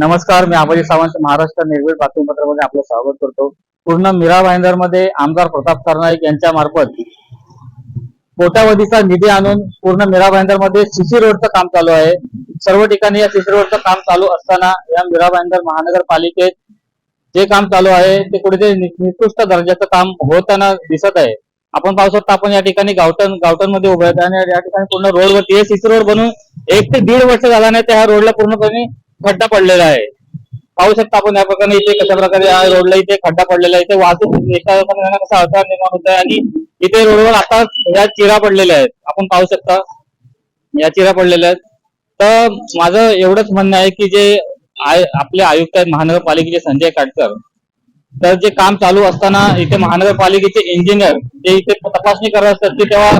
नमस्कार मी आबाजी सावंत महाराष्ट्र निर्भीड बातमीपत्रामध्ये आपलं स्वागत करतो. पूर्ण मीरा भाईंदरमध्ये आमदार प्रताप सरनाईक यांच्या मार्फत कोट्यावधीचा निधी आणून पूर्ण मीरा भाईंदरमध्ये सीसी रोडचं काम चालू आहे. सर्व ठिकाणी या सीसी रोडचं काम चालू असताना या मीरा भाईंदर महानगरपालिकेत जे काम चालू आहे ते कुठेतरी निकृष्ट दर्जाचं काम होताना दिसत आहे. आपण पाहू शकतो आपण या ठिकाणी गावटन गावटनमध्ये उभे आहेत आणि या ठिकाणी पूर्ण रोडवरती सीसी रोड बनून एक ते दीड वर्ष झाला नाही त्या रोडला पूर्णपणे खड्डा पडलेला आहे. पाहू शकता आपण या प्रकारे इथे कशा प्रकारे या रोडला इथे खड्डा पडलेला आहे. इथे वाहतूक एका कसा अडथळा निर्माण होत आहे आणि इथे रोडवर आता या चिरा पडलेल्या आहेत. आपण पाहू शकता या चिरा पडलेल्या आहेत. तर माझं एवढंच म्हणणं आहे की जे आय- आपले आयुक्त आहेत महानगरपालिकेचे संजय काटकर. तर जे काम चालू असताना इथे महानगरपालिकेचे इंजिनियर जे इथे तपासणी करत असतात ते तेव्हा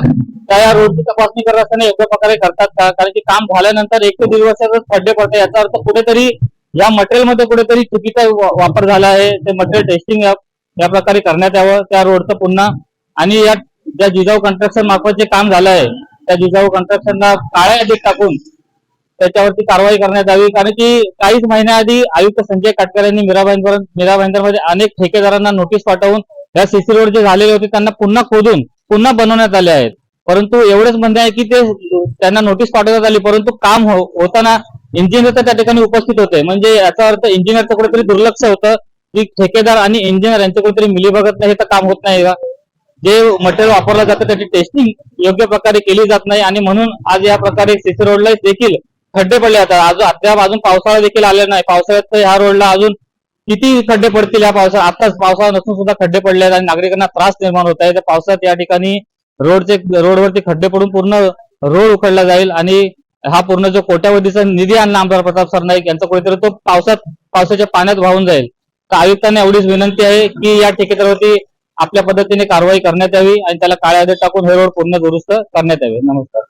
त्या या रोडची तपासणी करत असताना योग्य प्रकारे करतात का? कारण की काम झाल्यानंतर एक ते दीड वर्षातच खड्डे पडते याचा अर्थ कुठेतरी या मटेरियलमध्ये कुठेतरी चुकीचा वापर झाला आहे. ते मटेरियल टेस्टिंग या प्रकारे करण्यात यावं. त्या रोडचं पुन्हा आणि या ज्या जिजाऊ कन्स्ट्रक्शन मार्फत जे काम झालं आहे त्या जिजाऊ कन्स्ट्रक्शनला काळ्या यादीत टाकून त्याच्यावरती कारवाई करण्यात यावी. कारण की काहीच महिन्याआधी आयुक्त संजय काटकर यांनी मीरा मीराबाईंदरमध्ये अनेक ठेकेदारांना नोटीस पाठवून या सीसी रोड जे झालेले होते त्यांना पुन्हा खोदून पुन्हा बनवण्यात आले आहेत. परंतु एवढंच म्हणणे आहे की ते त्यांना नोटीस पाठवण्यात आली परंतु काम हो- होताना इंजिनियर तर त्या ठिकाणी उपस्थित होते. म्हणजे याचा अर्थ इंजिनियरचं कुठेतरी दुर्लक्ष होतं की ठेकेदार आणि इंजिनियर यांचं कुठेतरी मिलीभगत नाही तर काम होत नाही. का जे मटेरियल वापरलं जातं त्याची टेस्टिंग योग्य प्रकारे केली जात नाही आणि म्हणून आज या प्रकारे सीसी रोडला देखील खड्डे पडले आता अजून अद्याप अजून पावसाळा देखील आलेला नाही. पावसाळ्यात तर ह्या रोडला अजून किती खड्डे पडतील या पावसाळ्यात? आताच पावसाळा नसून सुद्धा खड्डे पडले आहेत आणि नागरिकांना त्रास निर्माण होत आहे. तर पावसाळ्यात या ठिकाणी रोडचे रोडवरती खड्डे पडून पूर्ण रोड उखडला जाईल आणि हा पूर्ण जो कोट्यावधीचा निधी आणला आमदार प्रताप सरनाईक यांचा कुठेतरी तो पावसात पावसाच्या पाण्यात वाहून जाईल. तर आयुक्तांना एवढीच विनंती आहे की या ठेकेदारावरती आपल्या पद्धतीने कारवाई करण्यात यावी आणि त्याला काळ्या टाकून हे रोड पूर्ण दुरुस्त करण्यात यावे. नमस्कार.